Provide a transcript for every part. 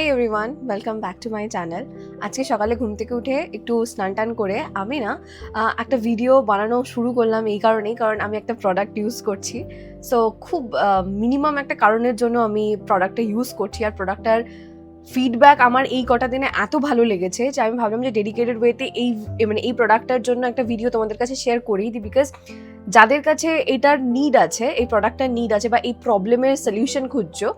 Hi everyone welcome back to my channel আজকে সকালে ঘুম থেকে উঠে একটু স্নান টান করে আমি না একটা ভিডিও বানানো শুরু করলাম এই কারণেই, কারণ আমি একটা প্রোডাক্ট ইউজ করছি। সো খুব মিনিমাম একটা কারণের জন্য আমি প্রোডাক্টটা ইউজ করছি। আর প্রোডাক্টটার ফিডব্যাক আমার এই কটা দিনে এত ভালো লেগেছে যে আমি ভাবলাম যে ডেডিকেটেড ওয়েতে এই মানে এই প্রোডাক্টটার জন্য একটা ভিডিও তোমাদের কাছে শেয়ার করেই দিই বিকজ যাদের কাছে এটার নিড আছে, এই প্রোডাক্টটার নিড আছে বা এই প্রবলেমের সলিউশন খুঁজছো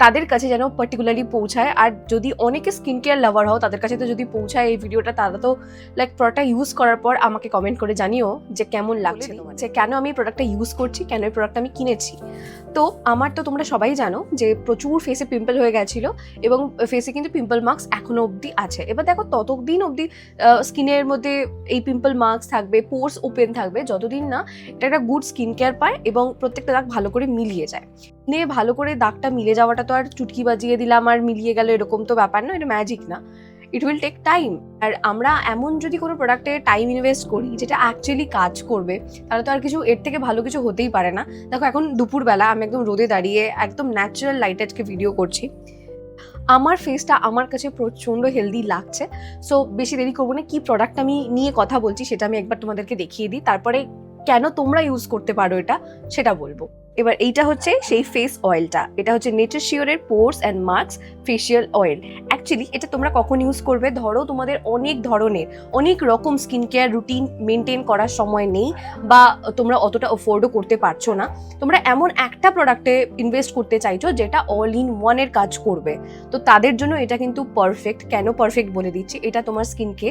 তাদের কাছে যেন পার্টিকুলারলি পৌঁছায়। আর যদি অনেকে স্কিন কেয়ার লাভার হও তাদের কাছে তো যদি পৌঁছায় এই ভিডিওটা তারা তো লাইক প্রোডাক্টটা ইউজ করার পর আমাকে কমেন্ট করে জানিও যে কেমন লাগছে যে কেন আমি এই প্রোডাক্টটা ইউজ করছি কেন এই প্রোডাক্টটা আমি কিনেছি। তো আমার তো তোমরা সবাই জানো যে প্রচুর ফেসে পিম্পল হয়ে গেছিল এবং ফেসে কিন্তু পিম্পল মার্কস এখনও অবধি আছে। এবার দেখো ততদিন অবধি স্কিনের মধ্যে এই পিম্পল মার্কস থাকবে পোর্স ওপেন থাকবে যতদিন না এটা একটা গুড স্কিন কেয়ার পায় এবং প্রত্যেকটা দাগ ভালো করে মিলিয়ে যায়। নিয়ে ভালো করে দাগটা মিলে যাওয়াটা তো আর চুটকি বাজিয়ে দিলাম আর মিলিয়ে গেল, এরকম তো ব্যাপার না, এটা ম্যাজিক না। ইট উইল টেক টাইম আর আমরা এমন যদি কোনো প্রোডাক্টে টাইম ইনভেস্ট করি যেটা অ্যাকচুয়ালি কাজ করবে, তাহলে তো আর কিছু, এর থেকে ভালো কিছু হতেই পারে না। দেখো, এখন দুপুরবেলা আমি একদম রোদে দাঁড়িয়ে একদম ন্যাচারাল লাইটে আজকে ভিডিও করছি। আমার ফেসটা আমার কাছে প্রচণ্ড হেলদি লাগছে। সো বেশি দেরি করব না, কী প্রোডাক্ট আমি নিয়ে কথা বলছি সেটা আমি একবার তোমাদেরকে দেখিয়ে দিই। তারপরে কেন তোমরা ইউজ করতে পারো এটা, সেটা বলব। এবার এইটা হচ্ছে সেই ফেস অয়েলটা এটা হচ্ছে nature শিওরের pores and marks facial oil actually এটা তোমরা কখন ইউজ করবে? ধরো তোমাদের অনেক ধরনের, অনেক রকম স্কিন কেয়ার রুটিন মেনটেন করার সময় নেই বা তোমরা অতটা অফোর্ডও করতে পারছ না। তোমরা এমন একটা প্রোডাক্টে ইনভেস্ট করতে চাইছো যেটা অল ইন ওয়ানের কাজ করবে। তো তাদের জন্য এটা কিন্তু পারফেক্ট কেন পারফেক্ট বলে দিচ্ছি? এটা তোমার স্কিনকে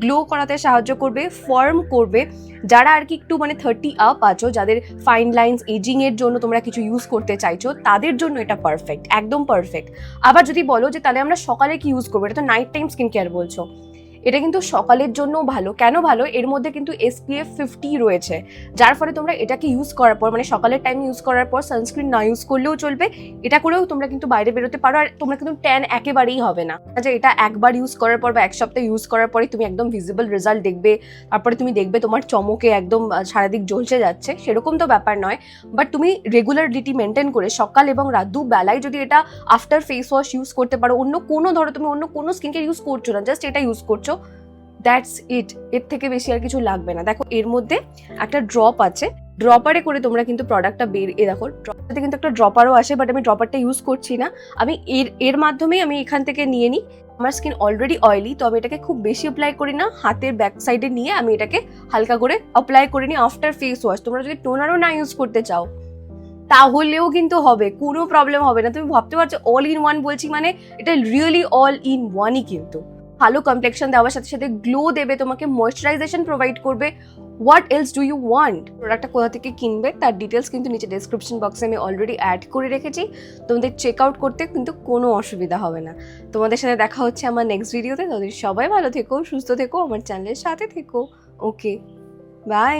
গ্লো করাতে সাহায্য করবে ফর্ম করবে। যারা আর কি একটু মানে থার্টি আপ আছো, যাদের ফাইন লাইন্স এজিং এর জন্য তোমরা কিছু ইউজ করতে চাইছো, তাদের জন্য এটা পারফেক্ট একদম পারফেক্ট আবার যদি বলো যে তাহলে আমরা সকালে কি ইউজ করব? এটা তো নাইট টাইম স্কিন কেয়ার বলছো। এটা কিন্তু সকালের জন্য ভালো। কেন ভালো? এর মধ্যে কিন্তু এসপিএফ ফিফটি রয়েছে। যার ফলে তোমরা এটাকে ইউজ করার পর মানে সকালের টাইম ইউজ করার পর সানস্ক্রিন না ইউজ করলেও চলবে। এটা করেও তোমরা কিন্তু বাইরে বেরোতে পারো আর তোমরা কিন্তু ট্যান একেবারেই হবে না। যে এটা একবার ইউজ করার পর বা এক সপ্তাহ ইউজ করার পরে তুমি একদম ভিজিবল রেজাল্ট দেখবে। তারপরে তুমি দেখবে তোমার চমকে একদম সারাদিক জ্বলছে যাচ্ছে। সেরকম তো ব্যাপার নয়। বাট তুমি রেগুলারিটি মেনটেন করে সকাল এবং রাত দু বেলায় যদি এটা আফটার ফেস ওয়াশ ইউজ করতে পারো, অন্য কোনো, ধরো তুমি অন্য কোনো স্কিন কেয়ার ইউজ করছ না জাস্ট এটা ইউজ করছ দ্যাটস ইট এর থেকে বেশি আর কিছু লাগবে না। দেখো, এর মধ্যে একটা ড্রপ আছে। ড্রপারে করে তোমরা কিন্তু প্রোডাক্টটা বের এ দেখো ড্রপারে কিন্তু একটা ড্রপারও আসে বাট আমি ড্রপারটা ইউজ করছি না। আমি এর এর মাধ্যমেই আমি এখান থেকে নিয়ে নিই। আমার স্কিন অলরেডি অয়েলি তো আমি এটাকে খুব বেশি অ্যাপ্লাই করি না। হাতের ব্যাক সাইডে নিয়ে আমি এটাকে হালকা করে অ্যাপ্লাই করে নিই আফটার ফেস ওয়াশ তোমরা যদি টোনারও না ইউজ করতে চাও, তাহলেও কিন্তু হবে। কোনো প্রবলেম হবে না। তুমি ভাবতে পারছ অল ইন ওয়ান বলছি মানে এটা রিয়েলি অল ইন ওয়ানই কিন্তু। ভালো কমপ্লেকশন দেওয়ার সাথে সাথে গ্লো দেবে, তোমাকে ময়শ্চারাইজেশন প্রোভাইড করবে। What else do you want প্রোডাক্টটা কোথা থেকে কিনবে, তার ডিটেলস কিন্তু নিচে ডেসক্রিপশন বক্সে আমি অলরেডি অ্যাড করে রেখেছি। তোমাদের চেক আউট করতে কিন্তু কোনো অসুবিধা হবে না। তোমাদের সাথে দেখা হচ্ছে আমার নেক্সট ভিডিওতে তাদের সবাই ভালো থেকো, সুস্থ থেকো, আমার চ্যানেলের সাথে থেকো। Okay bye